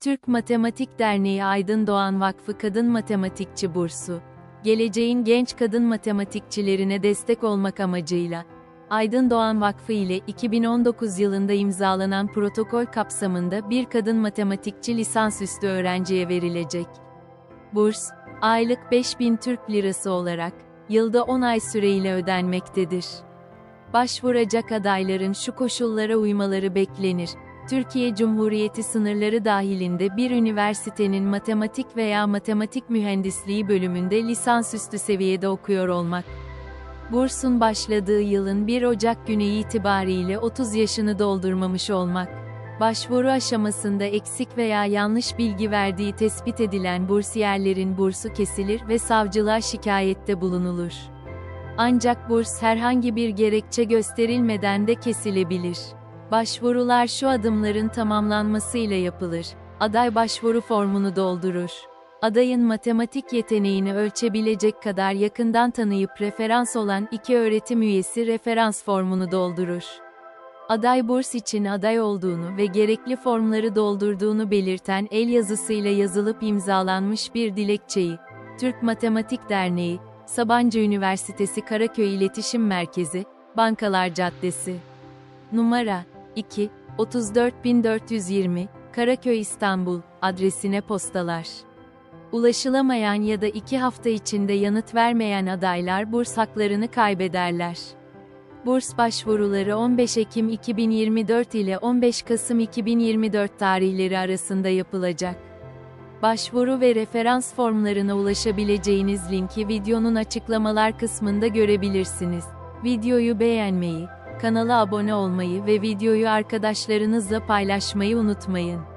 Türk Matematik Derneği Aydın Doğan Vakfı Kadın Matematikçi Bursu, geleceğin genç kadın matematikçilerine destek olmak amacıyla, Aydın Doğan Vakfı ile 2019 yılında imzalanan protokol kapsamında bir kadın matematikçi lisansüstü öğrenciye verilecek. Burs, aylık 5000 Türk Lirası olarak, yılda 10 ay süreyle ödenmektedir. Başvuracak adayların şu koşullara uymaları beklenir. Türkiye Cumhuriyeti sınırları dahilinde bir üniversitenin matematik veya matematik mühendisliği bölümünde lisansüstü seviyede okuyor olmak. Bursun başladığı yılın 1 Ocak günü itibariyle 30 yaşını doldurmamış olmak. Başvuru aşamasında eksik veya yanlış bilgi verdiği tespit edilen bursiyerlerin bursu kesilir ve savcılığa şikayette bulunulur. Ancak burs herhangi bir gerekçe gösterilmeden de kesilebilir. Başvurular şu adımların tamamlanmasıyla yapılır. Aday başvuru formunu doldurur. Adayın matematik yeteneğini ölçebilecek kadar yakından tanıyıp referans olan iki öğretim üyesi referans formunu doldurur. Aday burs için aday olduğunu ve gerekli formları doldurduğunu belirten el yazısıyla yazılıp imzalanmış bir dilekçeyi, Türk Matematik Derneği, Sabancı Üniversitesi Karaköy İletişim Merkezi, Bankalar Caddesi. Numara 2 34420 Karaköy İstanbul adresine postalar. Ulaşılamayan ya da 2 hafta içinde yanıt vermeyen adaylar burs haklarını kaybederler. Burs başvuruları 15 Ekim 2024 ile 15 Kasım 2024 tarihleri arasında yapılacak. Başvuru ve referans formlarına ulaşabileceğiniz linki videonun açıklamalar kısmında görebilirsiniz. Videoyu beğenmeyi, kanala abone olmayı ve videoyu arkadaşlarınızla paylaşmayı unutmayın.